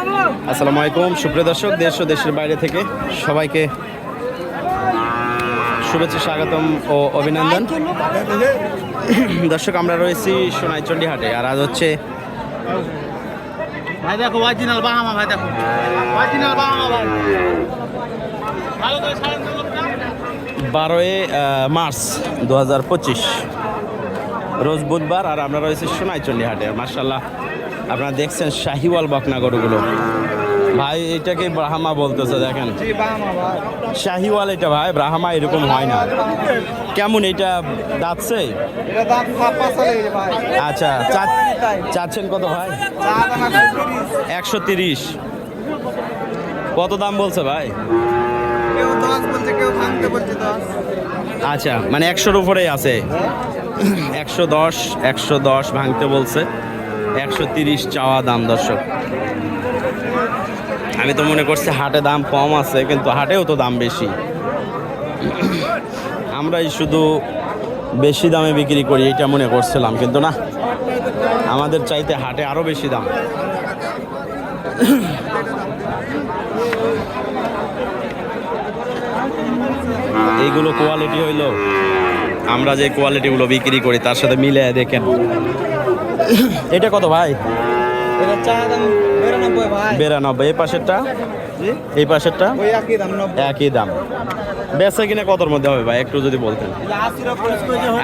আসসালামু আলাইকুম। সুপ্রিয় দর্শক দেশ ও দেশের বাইরে থেকে সবাইকে শুভেচ্ছা স্বাগতম ও অভিনন্দন। দর্শক আমরা রয়েছি সোনাইচন্ডী হাটে আর আজ হচ্ছে ভাই দেখো অরিজিনাল বাহামা ভাই দেখো। অরিজিনাল বাহামা ভাই। ভালো করে সারেন তো লোকটা। বারোই মার্চ দু হাজার পঁচিশ। রোজ বুধবার আর আমরা রয়েছি সোনাইচন্ডী হাটে মার্শাল্লাহ আপনারা দেখছেন শাহিওয়াল বকনা গরুগুলো ভাই, এটাকে ব্রাহ্মা বলতেছে, দেখেন। শাহিওয়াল এটা ভাই, ব্রাহ্মা এরকম হয় না। কেমন এটা দাঁতছে? আচ্ছা চাচ্ছেন কত ভাই? একশো তিরিশ। কত দাম বলছে ভাই? আচ্ছা মানে একশোর উপরেই আছে। একশো দশ একশো দশ ভাঙতে বলছে। একশো তিরিশ চাওয়া দাম, দর্শক। আমি তো মনে করছি হাটে দাম কম আছে, কিন্তু হাটেও তো দাম বেশি। আমরাই শুধু বেশি দামে বিক্রি করি, এটা মনে করছিলাম, কিন্তু না, আমাদের চাইতে হাটে আরও বেশি দাম। এইগুলো কোয়ালিটি হইল, আমরা যে কোয়ালিটিগুলো বিক্রি করি, তার সাথে মিলে দেখেন। এটা কত ভাই? বিরানব্বই এই পাশেরটা? এই পাশেরটা? একই দাম বেচা কিনা কতর মধ্যে হবে ভাই? একটু যদি বলতেন।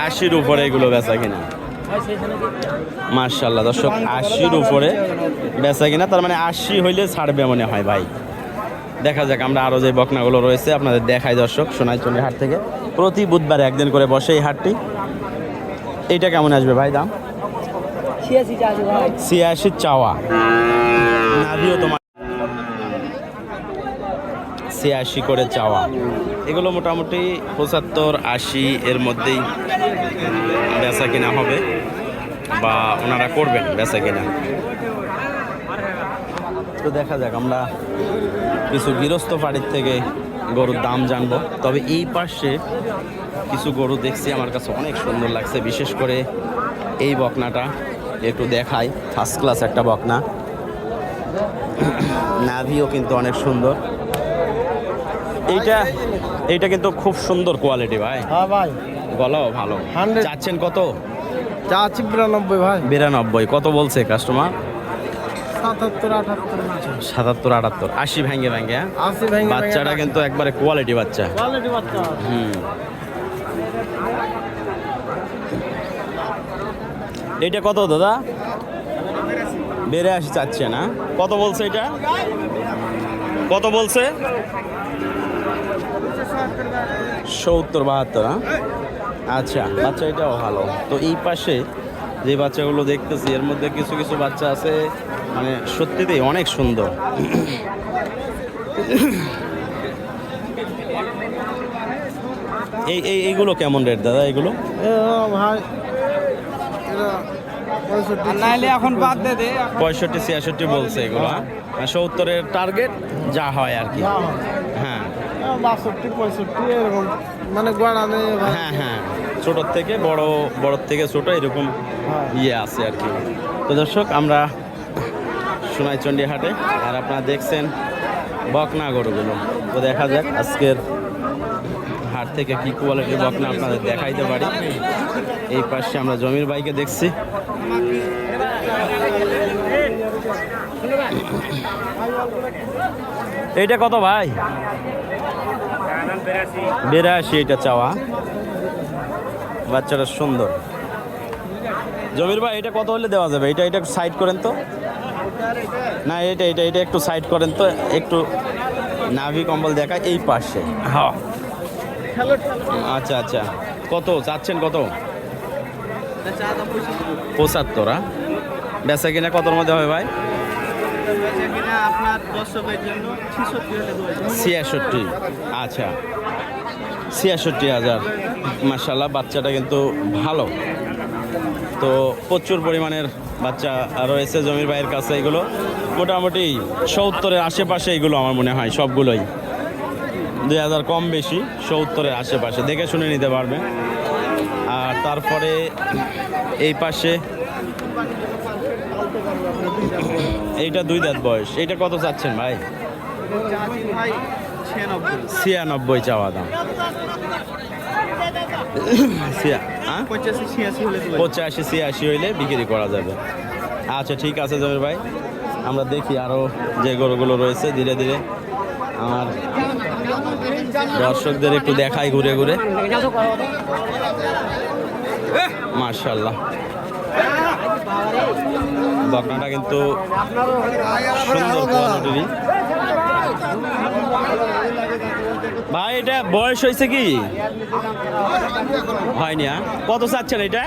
আশির উপরে এগুলো বেচা কিনা? মার্শাল্লাহ দর্শক আশির উপরে বেচা কিনা তার মানে আশি হইলে ছাড়বে মনে হয় ভাই। দেখা যাক আমরা আরও যে বকনাগুলো রয়েছে আপনাদের দেখাই দর্শক সোনাইচন্ডী হাট থেকে। প্রতি বুধবার একদিন করে বসে এই হাটটি। এইটা কেমন আসবে ভাই দাম? ছিয়াশি চাওয়া। নাভিও তোমার ছিয়াশি করে চাওয়া। এগুলো মোটামুটি পঁচাত্তর, আশি এর মধ্যেই বেচা কিনা হবে বা ওনারা করবেন বেচা কিনা। তো দেখা যাক, আমরা কিছু গৃহস্থ বাড়ির থেকে গরুর দাম জানব। তবে এই পাশে কিছু গরু দেখছি, আমার কাছে অনেক সুন্দর লাগছে, বিশেষ করে এই বকনাটা। একটু দেখাই। ফার্স্ট ক্লাস একটা বকনা। নাভিও কিন্তু অনেক সুন্দর। এইটা এইটা কিন্তু খুব সুন্দর কোয়ালিটি ভাই। হ্যাঁ ভাই। বলো ভালো। চাচ্ছেন কত? চাচ্ছি বিরানব্বই ভাই। বিরানব্বই। কত বলছে কাস্টমার সাতাত্তর আটাত্তর আশি ভেঙে ভেঙে। বাচ্চাটা কিন্তু একবারে কোয়ালিটি বাচ্চা। কোয়ালিটি বাচ্চা। হুম। এইটা কত দাদা? বেড়ে আসি, চাচ্ছে না। কত বলছে এটা? কত বলছে? সত্তর, বাহাত্তর হ্যাঁ? আচ্ছা বাচ্চা এটাও ভালো। তো এই পাশে যে বাচ্চাগুলো দেখতেছি, এর মধ্যে কিছু কিছু বাচ্চা আছে মানে সত্যিতেই অনেক সুন্দর। এই এই, এইগুলো কেমন রেট দাদা এগুলো? নাইলে এখন বাদ দে দে পঁয়ষট্টি ছিয়াষট্টি বলছে এগুলো হ্যাঁ? সত্তরের টার্গেট যা হয় আর কি। হ্যাঁ। বাষট্টি পঁয়ষট্টি এরকম। মানে হ্যাঁ হ্যাঁ। ছোটোর থেকে বড় বড়র থেকে ছোট এরকম ইয়ে আছে আর কি। তো দর্শক আমরা সোনাইচন্ডী হাটে আর আপনারা দেখছেন বকনা গরুগুলো। তো দেখা যাক আজকের হাট থেকে কি কোয়ালিটির বকনা আপনাদের দেখাইতে পারি। এই পাশে আমরা জমির বাইকে দেখছি। এইটা কত ভাই? বিরাশি এটা চাওয়া। বাচ্চাটা সুন্দর। জমির ভাই, এটা কত হলে দেওয়া যাবে? এটা এটা সাইড করেন তো। না, এটা এটা এটা একটু সাইড করেন তো। একটু নাভি কম্বল দেখা এই পাশে। হ্যাঁ। আচ্ছা আচ্ছা। কত? চাচ্ছেন কত? পঁচাত্তর? বেচা কিনা কতর মধ্যে হবে ভাই? ছিয়াষট্টি। আচ্ছা। ছিয়াষট্টি হাজার। মার্শাল্লাহ বাচ্চাটা কিন্তু ভালো। তো প্রচুর পরিমাণের বাচ্চা রয়েছে জমির ভাইয়ের কাছে এগুলো। মোটামুটি সত্তরের আশেপাশে এগুলো আমার মনে হয়, সবগুলোই। দুই হাজার কম বেশি, সত্তরের আশেপাশে। দেখে শুনে নিতে পারবে। আর তারপরে এই পাশে এইটা দুই দাঁত বয়স। এইটা কত চাচ্ছেন ভাই? ছিয়ানব্বই চাওয়া দাম। পঁচাশি, ছিয়াশি হইলে বিক্রি করা যাবে। আচ্ছা ঠিক আছে জমির ভাই। আমরা দেখি আরও যে গরুগুলো রয়েছে, ধীরে ধীরে আমার দর্শকদের একটু দেখাই ঘুরে ঘুরে। মার্শাল্লাহ বকনাটা কিন্তু সুন্দর ভাই, এটা বয়স হয়েছে কি? হয়নি হ্যাঁ? কত চাচ্ছেন এটা?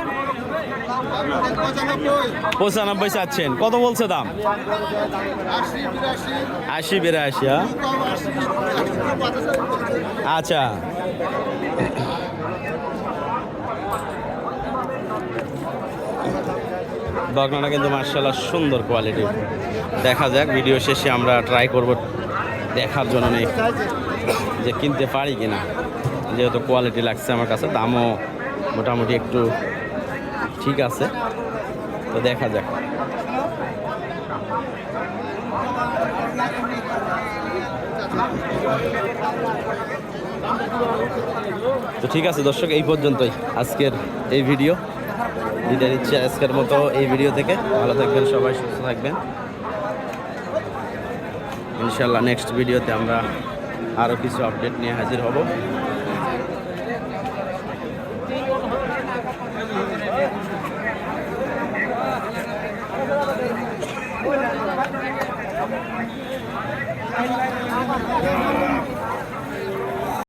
পঁচানব্বই চাচ্ছেন। কত বলছে দাম? আশি, বিরাশি হ্যাঁ? আচ্ছা। বকনাটা কিন্তু মার্শাল্লাহ সুন্দর কোয়ালিটি দেখা যাক ভিডিও শেষে আমরা ট্রাই করব দেখার জন্য নেই, যে কিনতে পারি কিনা। যেহেতু কোয়ালিটি লাগছে আমার কাছে, দামও মোটামুটি একটু ঠিক আছে। তো দেখা যাক। তো ঠিক আছে, দর্শক, এই পর্যন্তই আজকের এই ভিডিও। বিদায় নিচ্ছে আজকের মতো এই ভিডিও থেকে। ভালো থাকবেন সবাই, সুস্থ থাকবেন। ইনশাল্লাহ নেক্সট ভিডিওতে আমরা আরও কিছু আপডেট নিয়ে হাজির হব।